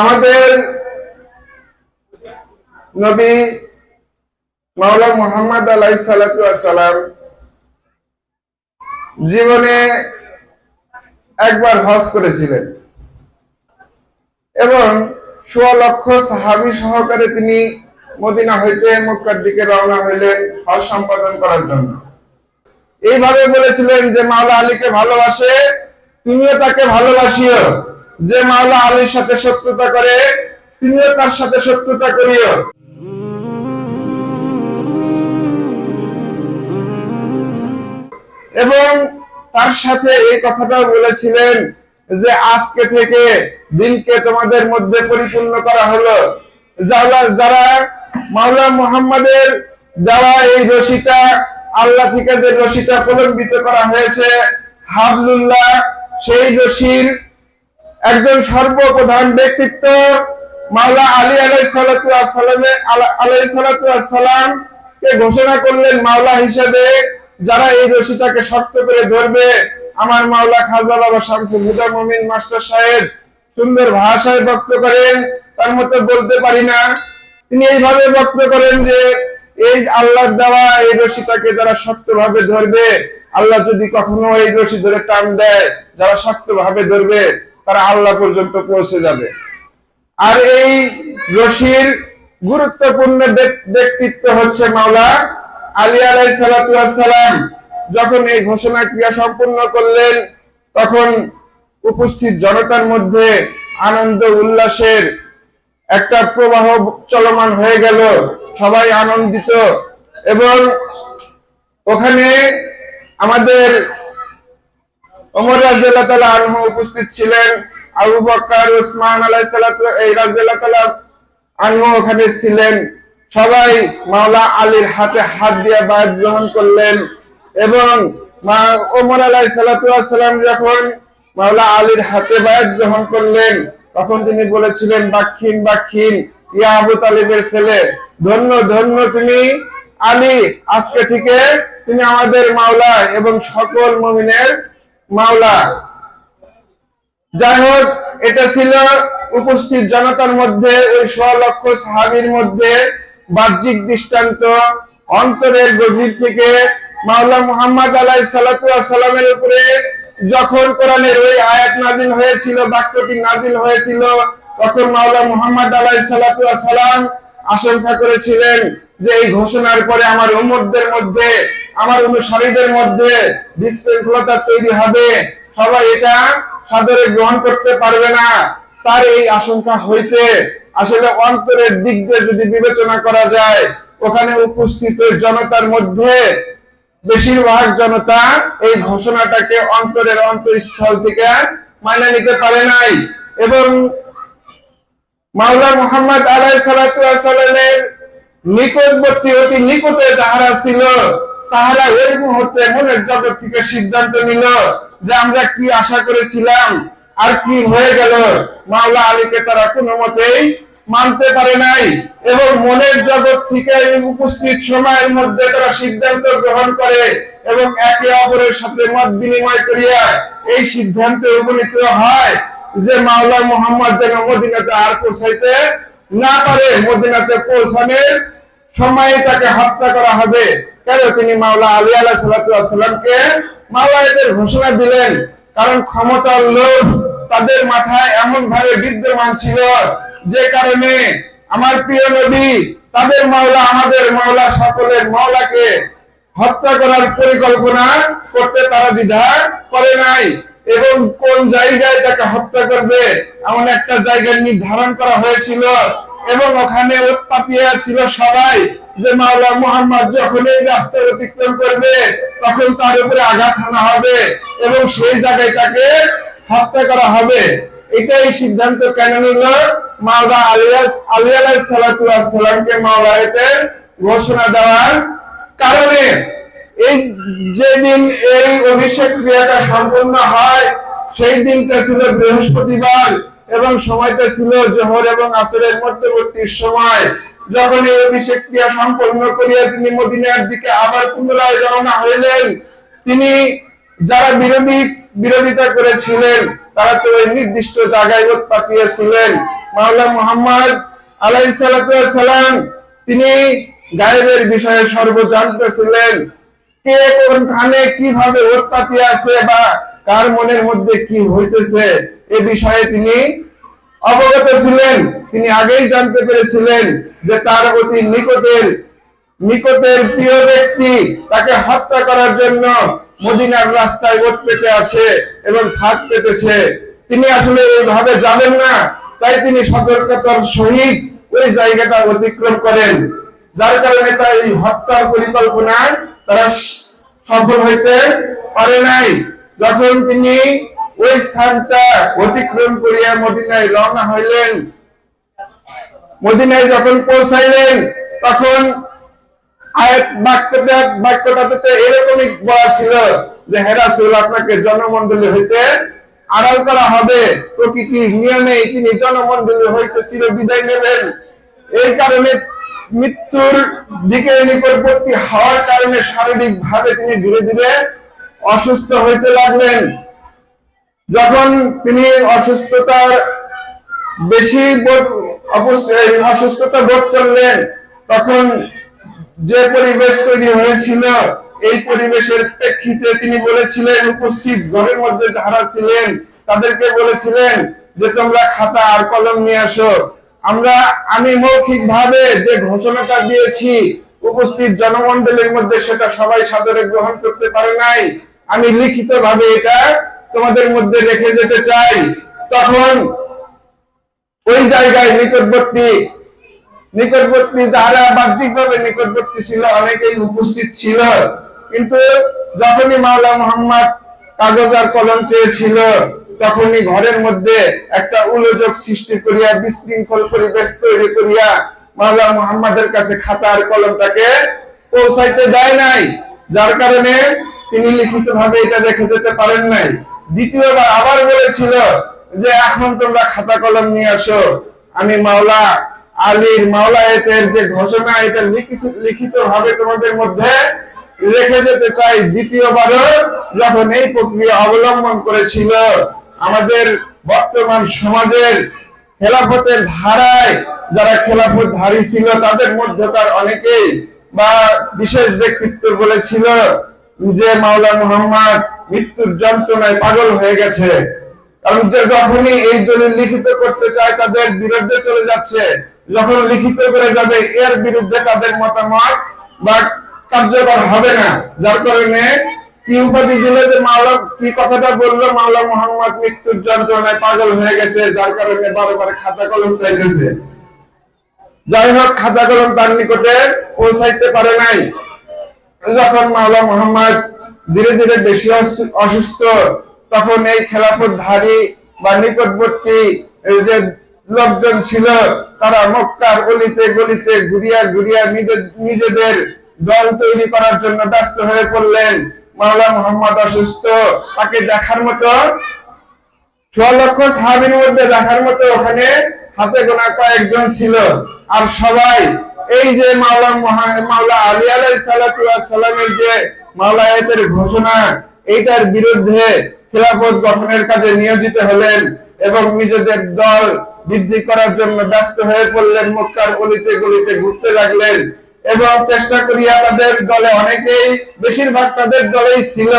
আমাদের নবী মাওলা মোহাম্মদ আলাই সালাম জীবনে একবার হজ করেছিলেন। এবং সোয়া লক্ষ সাহাবি সহকারে তিনি মদিনা হইতে মক্কার দিকে রওনা হইলেন হজ সম্পাদন করার জন্য। এইভাবে বলেছিলেন যে, মাওলা আলীকে ভালোবাসে, তুমিও তাকে ভালোবাসিও। যে মাওলা আলীর সাথে শত্রুতা করে, তিনিও তার সাথে শত্রুতা করিও। এবং তার সাথে এই কথাটাও বলেছিলেন যে, আজকে থেকে দিনকে তোমাদের মধ্যে পরিপূর্ণ করা হলো। যারা যারা মাওলা মুহাম্মাদের দেওয়া এই রশিটা, আল্লাহ থেকে যে রশিটা প্রলম্বিত করা হয়েছে, হাবলুল্লাহ, সেই রশির একজন সর্বপ্রধান ব্যক্তিত্ব মাওলা আলী আলাই সালাতু আলাই সালাতু কে ঘোষণা করলেন মাওলা হিসেবে, যারা এই রশিটাকে শক্ত করে ধরবে। আমার মাওলা খাজা বাবা শামসুল হুদা মমিন মাস্টার সাহেব সুন্দর ভাষায় বক্ত করেন, তার মতো বলতে পারি না। তিনি এইভাবে বক্ত করেন যে, এই আল্লাহর দেওয়া এই রশিটাকে যারা শক্তভাবে ধরবে, আল্লাহ যদি কখনো এই রশি ধরে টান দেয়, যারা শক্তভাবে ধরবে তারা আল্লাহ পর্যন্ত পৌঁছে যাবে। আর এই রশির গুরুত্বপূর্ণ ব্যক্তিত্ব হচ্ছে মাওলা আলী আলাই সালাম যখন এই ঘোষণা ক্রিয়া সম্পূর্ণ করলেন, তখন উপস্থিত জনতার মধ্যে আনন্দ উল্লাসের একটা প্রবাহ চলমান হয়ে গেল। সবাই আনন্দিত এবং ওখানে আমাদের ওমর রাজিয়াল্লাহু তাআলা আনহু উপস্থিত ছিলেন। আবু বকর ওসমান আলাইহিস সালাতু এই রাজিয়াল্লাহু তাআলা আনহু ওখানে ছিলেন। সবাই মাওলা আলীর হাতে হাত দিয়ে বায়াত গ্রহণ করলেন এবং মা ওমর আলাইহিস সালাতু যখন মাওলা আলীর হাতে বায়াত গ্রহণ করলেন, তখন তিনি বলেছিলেন বাক্ষিন বাক্ষিন ইয়া আবু তালিবের ছেলে, ধন্য ধন্য তুমি আলী। আজকে থেকে তুমি আমাদের মাওলা এবং সকল মুমিনের মাওলা। যাই হোক, এটা ছিল উপস্থিত জনতার মধ্যে, ওই লক্ষ সাহাবির মধ্যে বাহ্যিক দৃষ্টান্ত, অন্তরের গভীর থেকে মাওলা মুহাম্মদ আলাই সালামের উপরে যখন কোরআনের ওই আয়াত নাজিল হয়েছিল, বাক্যটি নাজিল হয়েছিল, তখন মাওলা মুহাম্মদ আলাই সালাম আশঙ্কা করেছিলেন যে এই ঘোষণার পরে আমার উম্মতদের মধ্যে আমার অনুসারীদের মধ্যে বিশৃঙ্খলতা তৈরি হবে। সবাই এটা সাদরে গ্রহণ করতে পারবে না। তার এই আশঙ্কা হইতে আসলে অন্তরের দিক দিয়ে যদি বিবেচনা করা যায়, ওখানে উপস্থিত জনতার মধ্যে বেশিরভাগ জনতা এই ঘোষণাটাকে অন্তরের অন্তঃস্থল থেকে মানা নিতে পারে নাই এবং মাওলা মোহাম্মদ আলাই সালামের নিকটবর্তী, অতি নিকটে যাহারা ছিল মনের জগৎ থেকে সিদ্ধান্ত নিল যে আমরা কি আশা করেছিলাম আর কি হয়ে গেল। মাওলা আলীকে তারা কোনো মতেই মানতে পারে নাই এবং মনের জগৎ থেকে উপস্থিত সময়ের মধ্যে তারা সিদ্ধান্ত গ্রহণ করে এবং একে অপরের সাথে মত বিনিময় করিয়া এই সিদ্ধান্তে উপনীত হয় যে মাওলা মোহাম্মদ যেন মদিনাতে আর পৌঁছাইতে না পারে। মদিনাতে সময়ে তাকে হত্যা করা হবে। কেন তিনি মাওলা আলী আলাহ সাল্লামকে মাওলা এদের ঘোষণা দিলেন। কারণ ক্ষমতার লোভ তাদের মাথায় এমন ভাবে বিদ্যমান ছিল যে কারণে আমার প্রিয় নবী, তাদের মাওলা, আমাদের মাওলা সকলের মাওলাকে হত্যা করার পরিকল্পনা করতে তারা দ্বিধা করে নাই এবং কোন জায়গায় তাকে হত্যা করবে এমন একটা জায়গা নির্ধারণ করা হয়েছিল। এবং ওখানে উৎপাতিয়া ছিল সবাই যে মাওলা মোহাম্মদ যখন এই রাস্তা অতিক্রম করবে, তখন তার উপরে আঘাত হানা হবে এবং সেই জায়গায় তাকে হত্যা করা হবে। এটাই সিদ্ধান্ত কেন নিল? মাওলা আলিয়াস, আলী আলাই সালাতামকে মাওলা এতে ঘোষণা দেওয়ার কারণে এই যেদিন এই অভিষেক ক্রিয়াটা সম্পূর্ণ হয়, সেই দিনটা ছিল বৃহস্পতিবার। এবং সময়টা ছিল জোহর এবং আসরের মধ্যবর্তী সময়। যখন এই অভিষেক ক্রিয়া সম্পন্ন করিয়া তিনি মদিনার দিকে আবার পুনরায় রওনা হইলেন, তিনি যারা বিরোধী, বিরোধিতা করেছিলেন, তারা তো ওই নির্দিষ্ট জায়গায় উৎপাতিয়েছিলেন মাওলা মুহাম্মদ আলাই সালাম, তিনি গায়েবের বিষয়ে সর্বজান্ত ছিলেন। কে কোনখানে কীভাবে উৎপাতি আছে বা কার মনের মধ্যে কি হইতেছে এ বিষয়ে তিনি অবগত ছিলেন। তিনি আগেই জানতে পেরেছিলেন যে তার অতি নিকটের নিকটের প্রিয় ব্যক্তি তাকে হত্যা করার জন্য মদিনার রাস্তায় ওট পেতে আছে এবং ফাঁক পেতেছে। তিনি আসলে এইভাবে যাবেন না, তাই তিনি সতর্কতার সহিত ওই জায়গাটা অতিক্রম করেন। যার কারণে তাই হত্যার পরিকল্পনায় তারা সফল হইতে পারে নাই। যখন তিনি ওই স্থানটা অতিক্রম করিয়া মদিনায় রওনা হইলেন, মদিনায় যখন পৌঁছাইলেন, তখন বাক্যটাতে এরকমই বলা ছিল যে আপনাকে জনমন্ডলী হইতে আড়াল করা হবে। প্রকৃতির নিয়মে তিনি জনমন্ডলী হইতে চির বিদায় নেবেন। এই কারণে মৃত্যুর দিকে নিকটবর্তী হওয়ার কারণে শারীরিক ভাবে তিনি ধীরে ধীরে অসুস্থ হইতে লাগলেন। যখন তিনি অসুস্থতার বেশি অসুস্থতা বোধ করলেন, তখন যে পরিবেশ তৈরি হয়েছিল, এই পরিবেশের প্রেক্ষিতে তিনি বলেছিলেন, উপস্থিত ঘরের মধ্যে যারা ছিলেন, তাদেরকে বলেছিলেন যে, তোমরা খাতা আর কলম নিয়ে আসো। আমরা আমি মৌখিক ভাবে যে ঘোষণাটা দিয়েছি, উপস্থিত জনমন্ডলীর মধ্যে সেটা সবাই সাদরে গ্রহণ করতে পারে নাই। আমি লিখিত ভাবে এটা তোমাদের মধ্যে রেখে যেতে চাই। তখন ওই জায়গায় নিকটবর্তী নিকটবর্তী যারা বাহ্যিকভাবে নিকটবর্তী ছিল, অনেকেই উপস্থিত ছিল। কিন্তু যখনই মাওলা মোহাম্মদ কাগজ আর কলম চেয়েছিল, তখনই ঘরের মধ্যে একটা উলোযোগ সৃষ্টি করিয়া, বিশৃঙ্খল পরিবেশ তৈরি করিয়া মাওলা মোহাম্মদের কাছে খাতা আর কলম তাকে পৌঁছাইতে দেয় নাই। যার কারণে তিনি লিখিত ভাবে এটা রেখে যেতে পারেন নাই। দ্বিতীয়বার আবার বলেছিল যে, এখন তোমরা খাতা কলম নিয়ে আসো। আমি মাওলা আলীর মাওলায়েতের যে ঘোষণা, এটা লিখিত ভাবে তোমাদের মধ্যে রেখে যেতে চাই। দ্বিতীয়বারও যখন এই প্রক্রিয়া অবলম্বন করেছিল, আমাদের বর্তমান সমাজের খেলাফতের ধারায় যারা খেলাফত ধারী ছিল, তাদের মধ্যকার অনেকেই বা বিশেষ ব্যক্তিত্ব বলেছিল যে মাওলা মুহাম্মদ মৃত্যুর যন্ত্রণায় পাগল হয়ে গেছে। কারণ যে যখনই এই দলিল লিখিত করতে চায়, তাদের বিরুদ্ধে চলে যাচ্ছে। যখন লিখিত করে যাবে, এর বিরুদ্ধে তাদের মতামত বা কার্যকর হবে না। যার কারণে কি উপাধি দিল যে মাওলা, কি কথাটা বলল মাওলা মোহাম্মদ, মৃত্যুর যন্ত্রণায় পাগল হয়ে গেছে, যার কারণে বারবার খাতা কলম চাইতেছে। যাই হোক, খাতা কলম তার নিকটে পৌঁছাইতে পারে নাই। যখন মাওলা মোহাম্মদ ধীরে ধীরে বেশি অসুস্থ, তখন এই খেলাফত ধারী বা নিকটবর্তী যে লোকজন ছিল, তারা মক্কার অলিতে গলিতে ঘুরিয়া ঘুরিয়া নিজেদের দল তৈরি করার জন্য ব্যস্ত হয়ে পড়লেন। মাওলা মোহাম্মদ অসুস্থ, তাকে দেখার মতো লক্ষ সাহাবির মধ্যে দেখার মতো ওখানে হাতে গোনা কয়েকজন ছিল। আর সবাই এই যে মাওলা আলী আলাই সালামের যে মাওলায়াতের ঘোষণা, এইটার বিরুদ্ধে খেলাফত গঠনের কাজে নিয়োজিত হলেন এবং নিজেদের দল বৃদ্ধি করার জন্য ব্যস্ত হয়ে পড়লেন, মক্কার অলিতে গলিতে ঘুরতে লাগলেন এবং চেষ্টা করিয়া তাদের দলে অনেকেই, বেশিরভাগ তাদের দলেই ছিল।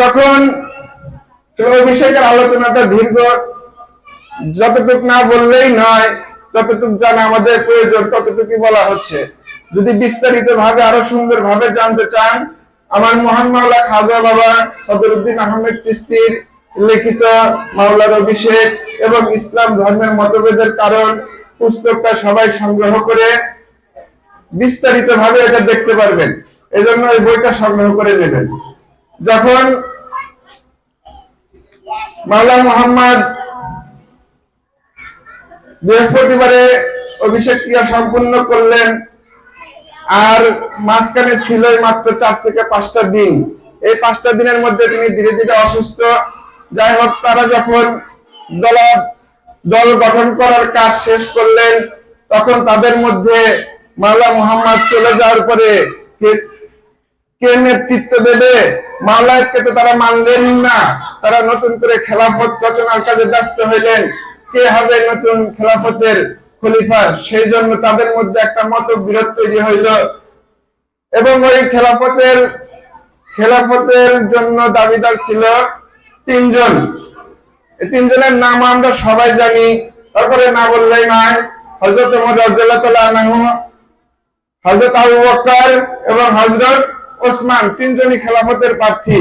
যখন অভিষেকের আলোচনাটা দীর্ঘ, যতটুক না বললেই নয় যতটুক জানা আমাদের প্রয়োজন ততটুকু বলা হচ্ছে। যদি বিস্তারিত ভাবে আরও সুন্দর ভাবে জানতে চান, আমার মহান মাওলা খাজা বাবা সদরুদ্দিন আহমেদ চিস্তির লিখিত মাওলার অভিষেক এবং ইসলাম ধর্মের মতভেদের কারণ পুস্তকটা সবাই সংগ্রহ করে বিস্তারিত ভাবে এটা দেখতে পারবেন। এজন্য এই বইটা সংগ্রহ করে নেবেন। যখন মাওলা মোহাম্মদ বৃহস্পতিবারে অভিষেক ক্রিয়া সম্পূর্ণ করলেন। আর মাঝখানে ছিল মাত্র চার থেকে পাঁচটা দিন। এই পাঁচটা দিনের মধ্যে তিনি ধীরে ধীরে অসুস্থ। যাই হোক, তারা যখন দল দল গঠন করার কাজ শেষ করলেন, তখন তাদের মধ্যে মাওলা মোহাম্মদ চলে যাওয়ার পরে কে- নেতৃত্ব দেবে? মাওলায়তকে তো তারা মানলেন না। তারা নতুন করে খেলাফত রচনার কাজে ব্যস্ত হইলেন। কে হবে নতুন খেলাফতের খলিফা? সেই জন্য তাদের মধ্যে একটা মত বিরোধ তৈরি হইল। এবং ওই খেলাফতের খেলাফতের জন্য দাবিদার ছিল তিনজন। তিনজনের নাম আমরা সবাই জানি। তারপরে না বললেই নয় হজরত হজরত আবু বকর এবং হজরত ওসমান, তিনজনই খেলাফতের প্রার্থী।